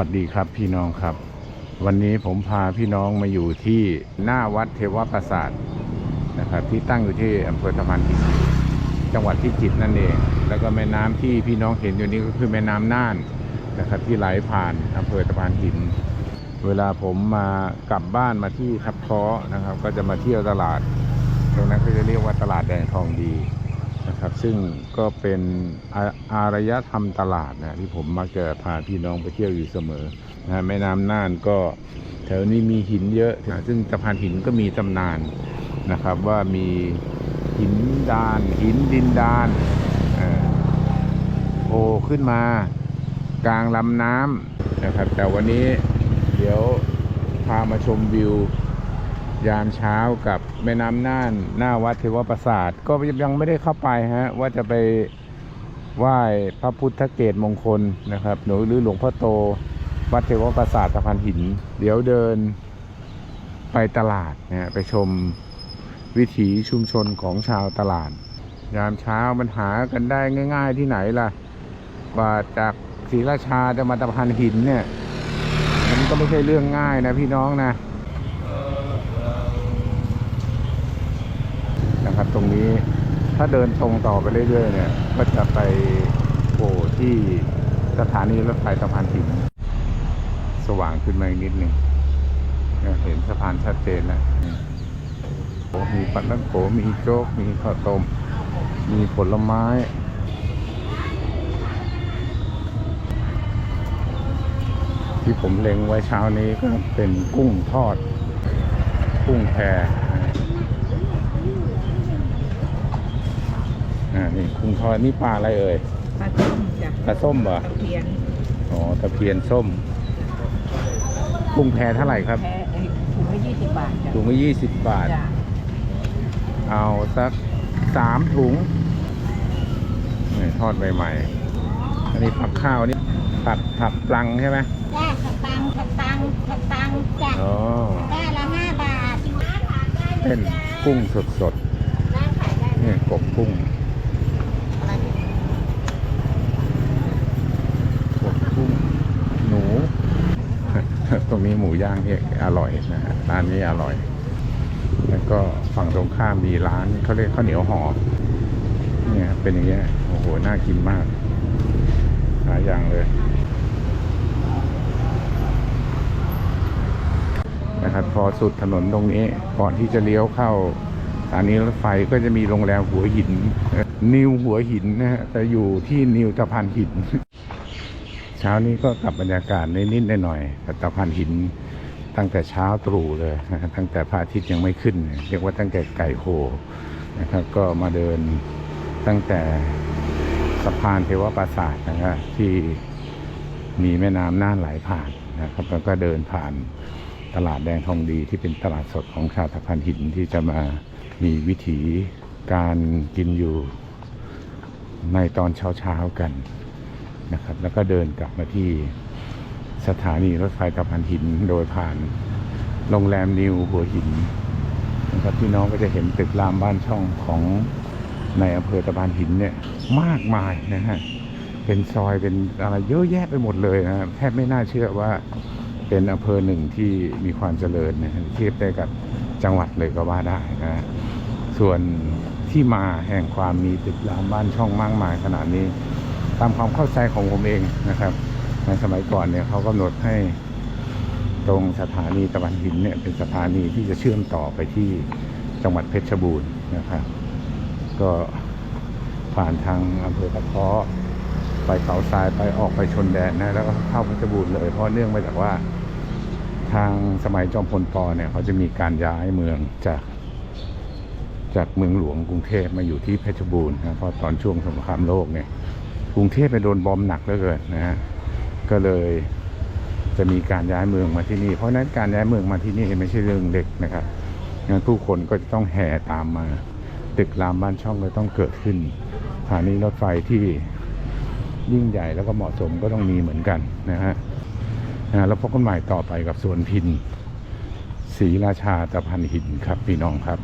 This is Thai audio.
สวัสดีครับพี่น้องครับ วันนี้ผมพาพี่น้องมาอยู่ที่หน้าวัดเทวปราสาทนะครับ ที่ตั้งอยู่ที่อำเภอตะพานหินจังหวัดพิจิตรนั่นเอง แล้วก็แม่น้ำที่พี่น้องเห็นอยู่นี้ก็คือแม่น้ำน่านนะครับ ที่ไหลผ่านอำเภอตะพานหิน เวลาผมมากลับบ้านมาที่ทับค้อนะครับ ก็จะมาเที่ยวตลาด ตรงนั้นก็จะเรียกว่าตลาดแดงทองดี นะครับ ซึ่งก็เป็นอารยธรรมตลาดนะที่ผมมักจะพาพี่น้องไปเที่ยวอยู่เสมอนะแม่น้ำน่านก็แถวนี้มีหินเยอะนะซึ่งสะพานหินก็มีตำนานนะครับ ว่ามีหินดาน หินดินดานโผล่ขึ้นมากลางลำน้ำนะครับ แต่วันนี้เดี๋ยวพามาชมวิว ยามเช้ากับแม่น้ำน่านหน้าวัดเทวปราสาท ก็ยังไม่ได้เข้าไปฮะ ว่าจะไปไหว้พระพุทธเกตมงคลนะครับหรือหรือหลวงพ่อโต วัดเทวปราสาทสะพานหิน เดี๋ยวเดินไปตลาดนะฮะไปชมวิถีชุมชนของชาวตลาด ยามเช้ามันหากันได้ง่าย ๆที่ไหนล่ะกว่าจากศรีราชาจะมาตะพานหินเนี่ยมันก็ไม่ใช่เรื่องง่ายนะพี่น้องนะ นะครับ ตรงนี้ ถ้าเดินตรงต่อไปเรื่อยๆเนี่ย ก็จะไปโผล่ที่สถานีรถไฟสะพานหินสว่างขึ้นมาอีกนิดหนึ่งเห็นสะพานชัดเจนแล้วมีปัดนั่นโขมีโจ๊ก มีข้าวต้ม มีผลไม้ ที่ผมเล็งไว้เช้านี้ก็เป็นกุ้งทอด กุ้งแพ อ่า นี่กุ้งทอดนี่ปลาอะไรเอ่ย ปลาส้มจ้ะปลาส้มเหรอ ตะเพียนอ๋อ ตะเพียนส้ม กุ้งแพเท่าไหร่ครับแพ้ไอ้ถุงละยี่สิบบาทจ้ะถุงละยี่สิบบาท จ้ะเอาสักสามถุงนี่ทอดใหม่ๆ อันนี้ผักข้าวนี่ผัดผักปลังใช่ไหมจ้าสตังค์สตังค์สตังค์จ้ะอ๋อ ได้ละห้าบาทเป็นกุ้งสดร้านขายได้ๆนี่กบกุ้ง อะไรเนี่ย กบกุ้ง หนู ต รงนี้หมูย่างที่อร่อยนะฮะร้านนี้อร่อย แล้วก็ฝั่งตรงข้ามมีร้านเขาเรียกข้าวเหนียวหอมเนี่ยเป็นอย่างเงี้ยโอ้โหน่ากินมากหลายอย่างเลยนะครับพอสุดถนนตรงนี้ก่อนที่จะเลี้ยวเข้าสถานีรถไฟก็จะมีโรงแรมหัวหิน นิวหัวหินนะฮะแต่อยู่ที่นิวตะพานหิน ช้านี้ก็กลับบรรยากาศนิดๆหน่อยๆกับตะพานหินตั้งแต่เช้าตรู่เลยนะตั้งแต่พระอาทิตย์ยังไม่ขึ้น เรียกว่าตั้งแต่ไก่โคนะครับก็มาเดินตั้งแต่สะพานเทวปราสาทนะครับที่มีแม่น้ำน่านไหลผ่านนะครับแล้วก็เดินผ่านตลาดแดงทองดีที่เป็นตลาดสดของชาวตะพานหินที่จะมามีวิถีการกินอยู่ในตอนเช้าๆกัน นะครับ แล้วก็เดินกลับมาที่สถานีรถไฟตะพานหินโดยผ่านโรงแรมนิวหัวหินนะครับพี่น้องก็จะเห็นตึกรามบ้านช่องของในอำเภอตะพานหินเนี่ยมากมายนะฮะเป็นซอยเป็นอะไรเยอะแยะไปหมดเลยนะแทบไม่น่าเชื่อว่าเป็นอำเภอหนึ่งที่มีความเจริญนะเทียบได้กับจังหวัดเลยก็ว่าได้นะฮะส่วนที่มาแห่งความมีตึกรามบ้านช่องมากมายขนาดนี้ ตามความเข้าใจของผมเองนะครับ ในสมัยก่อนเนี่ยเขากำหนดให้ตรงสถานีตะวันหินเนี่ยเป็นสถานีที่จะเชื่อมต่อไปที่จังหวัดเพชรบูรณ์นะครับ ก็ผ่านทางอำเภอตะเคาะไปเขาทรายไปออกไปชนแดนนะแล้วก็เข้าเพชรบูรณ์เลยเพราะเนื่องมาจากว่า ทางสมัยจอมพลปเนี่ยเขาจะมีการย้ายเมืองจากจากเมืองหลวงกรุงเทพมาอยู่ที่เพชรบูรณ์นะเพราะตอนช่วงสงครามโลกเนี่ย กรุงเทพไปโดนบอมหนักเหลือเกินนะฮะก็เลยจะมีการย้ายเมืองมาที่นี่ เพราะนั้นการย้ายเมืองมาที่นี่ไม่ใช่เรื่องเล็กนะครับงั้นผู้คนก็จะต้องแห่ตามมา ตึกรามบ้านช่องก็ต้องเกิดขึ้นสถานีรถไฟที่ยิ่งใหญ่แล้วก็เหมาะสมก็ต้องมีเหมือนกันนะฮะนะแล้วพบกันใหม่ต่อไปกับสวนพินศรีราชาตะพันหินครับพี่น้องครับ